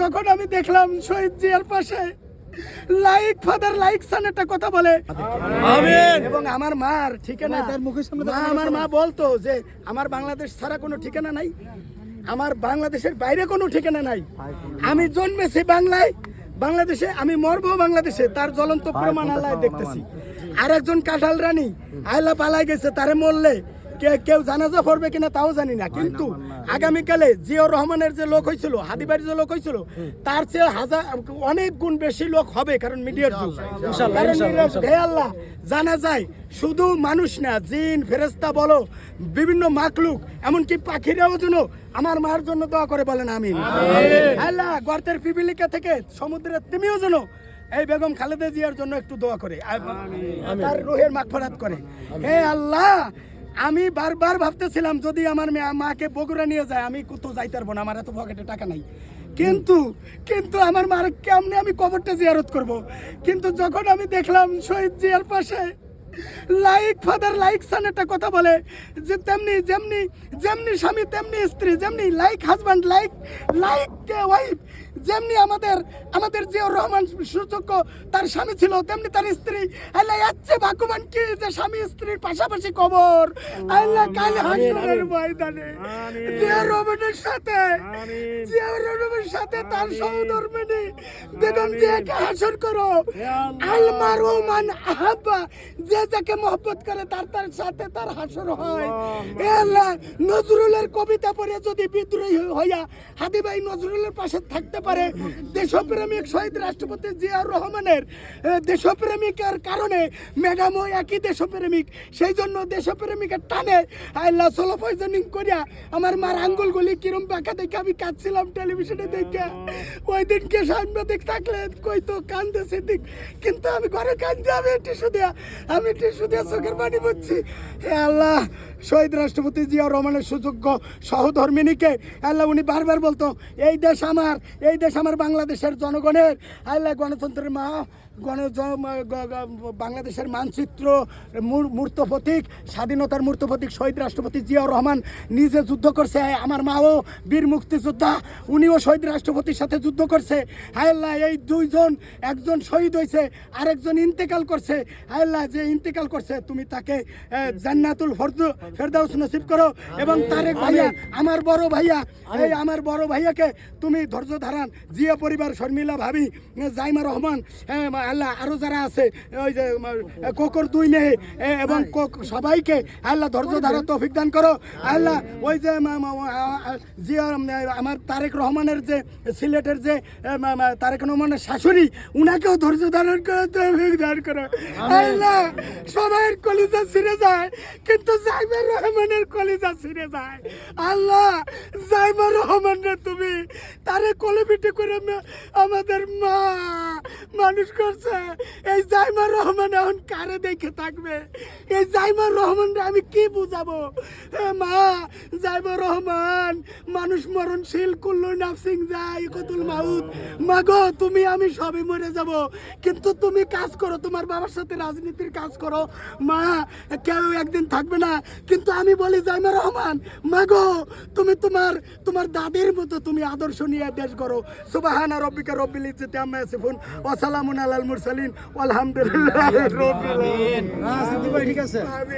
যখন আমি দেখলাম শহীদ জিয়ার পাশে লাইক ফাদার লাইক সান একটা কথা বলে এবং আমার মার ঠিকানা মা আমার মা বলতো যে আমার বাংলাদেশ ছাড়া কোনো ঠিকানা নাই আমার বাংলাদেশের বাইরে কোনো ঠিকানা নাই। আমি জন্মেছি বাংলায় বাংলাদেশে আমি মরবো বাংলাদেশে তার জ্বলন্ত প্রমাণ আল্লাহ দেখতেছি। আর একজন কাঁঠাল রানী আয়লা পালাই গেছে তারে মরলে। কেউ জানাজা পড়বে কিনা তাও জানি না। কিন্তু আগামীকালে জিয়াউর রহমানের যে লোক হয়েছিল হাদিবাড়ির যে লোক হয়েছিল তার চেয়ে হাজার অনেক গুণ বেশি লোক হবে কারণ মিডিয়ার যুগ। হে আল্লাহ জানা যায় শুধু মানুষ না জিন ফেরেস্তা বলো বিভিন্ন মাকলুক এমনকি পাখিরাও যেন আমার মার জন্য দোয়া করে বলেন আমিন। আল্লাহ গর্তের পিপিলিকা থেকে সমুদ্রের তিমিও যেন এই বেগম খালেদা জিয়ার জন্য একটু দোয়া করে। তার রোহের মাগফরাত করে। হে আল্লাহ আমি বারবার ভাবতেছিলাম, যদি আমার মাকে বগুড়া নিয়ে যায়, আমি কোথাও যাইতে পারব না, আমার এত পকেটে টাকা নাই। কিন্তু কিন্তু আমার মার কেমনে আমি কবরটা জিয়ারত করব? কিন্তু যখন আমি দেখলাম শহীদ জিয়ার পাশে, লাইক ফাদার, লাইক সান একটা কথা বলে, যে তেমনি, যেমনি যেমনি স্বামী, তেমনি স্ত্রী, যেমনি like husband, like like wife যেমনি আমাদের আমাদের জিয়াউর রহমান সূচক তার স্বামী ছিল তেমনি তার স্ত্রী। আল্লাহ এচ্ছে ভাগ্যবান কি যে স্বামী স্ত্রীর পাশাপাশি কবর। আল্লাহ কাল হাসরের ময়দানে জিয়াউর রহমানের সাথে জিয়াউর রহমানের সাথে তার সহধর্মিনী বেগম জিয়াকে হাসর করো। আল মারুমান আহাব্বা যে যাকে মহব্বত করে তার তার সাথে তার হাসর হয়। এ আল্লাহ নজরুলের কবিতা পড়ে যদি বিদ্রোহী হইয়া হাদিবাই নজরুলের পাশে থাকতে পারে। দেশপ্রেমিক শহীদ রাষ্ট্রপতি জিয়াউর রহমানের দেশপ্রেমিকের কারণে ম্যাডামও একই দেশপ্রেমিক। সেই জন্য দেশপ্রেমিকের টানে আল্লাহ সোলো পয়জনিং করিয়া আমার মার আঙ্গুলগুলি কিরম বাঁকা দেখে আমি কাঁদছিলাম টেলিভিশনে দেখে। ওই দিনকে সাংবাদিক থাকলে কইতো কান্দে সেদিক। কিন্তু আমি ঘরে কান্দে, আমি টিস্যু দিয়া, আমি টিস্যু দিয়া চোখের পানি হে আল্লাহ শহীদ রাষ্ট্রপতি জিয়া রহমানের সুযোগ্য সহধর্মিনীকে আল্লাহ উনি বারবার বলতো, এই দেশ আমার, এই দেশ আমার বাংলাদেশের জনগণের। আল্লাহ গণতন্ত্রের মা গণ বাংলাদেশের মানচিত্র, মূর- মূর্ত প্রতীক, স্বাধীনতার মূর্ত প্রতীক শহীদ রাষ্ট্রপতি জিয়াউর রহমান নিজে যুদ্ধ করছে। আমার মাও, বীর মুক্তিযোদ্ধা, উনিও শহীদ রাষ্ট্রপতির সাথে যুদ্ধ করছে। হায়ল্লাহ এই দুইজন, একজন শহীদ হয়েছে, আরেকজন ইন্তেকাল করছে। হায়ল্লাহ যে ইন্তেকাল করছে, তুমি তাকে জান্নাতুল ফরদু ফেরদাউস নসিব করো এবং তারেক ভাইয়া আমার বড় ভাইয়া এই আমার বড় ভাইয়াকে তুমি ধৈর্য ধারান জিয়া পরিবার শর্মিলা ভাবি জাইমা রহমান আল্লাহ আরও যারা আছে ওই যে কোকর দুই মেয়ে এবং কোক- সবাইকে আল্লাহ ধৈর্য ধারা তৌফিক দান করো। আল্লাহ ওই যে জিয়া আমার তারেক রহমানের যে সিলেটের যে তারেক রহমানের শাশুড়ি উনাকেও ধৈর্য ধারণ করে তৌফিক দান করো। আল্লাহ সবাই কলিজা ছিঁড়ে যায় কিন্তু জাইমা রহমানের কলিজা ছিঁড়ে যায়। আল্লাহ জাইমা রহমান রে তুমি। তারে পিঠে করে আমাদের মা মানুষ করছে। এই জাইমা রহমান এখন কারে দেখে থাকবে? এই জাইমা রহমান রে আমি কি বুঝাবো? এ মা জাইমা রহমান, মানুষ মরণশীল কুল্লু নাফসিং যাই কতুল মাউত। মাগো, তুমি, আমি সবই মরে যাব। কিন্তু তুমি কাজ করো, তোমার বাবার সাথে রাজনীতির কাজ করো। মা, কেউ একদিন থাকবে না। কিন্তু আমি বলি জাইমা রহমান, মাগো, তুমি তোমার তোমার দাদির মতো তুমি আদর্শ নিয়ে দেশ করো সুবাহানা রব্বিকা রব্বিল ইজ্জতি আম্মা ইয়াসিফুন। সালামুন আলাল মুরসালিন আলহামদুলিল্লাহ রাব্বিল আলামিন। ঠিক আছে?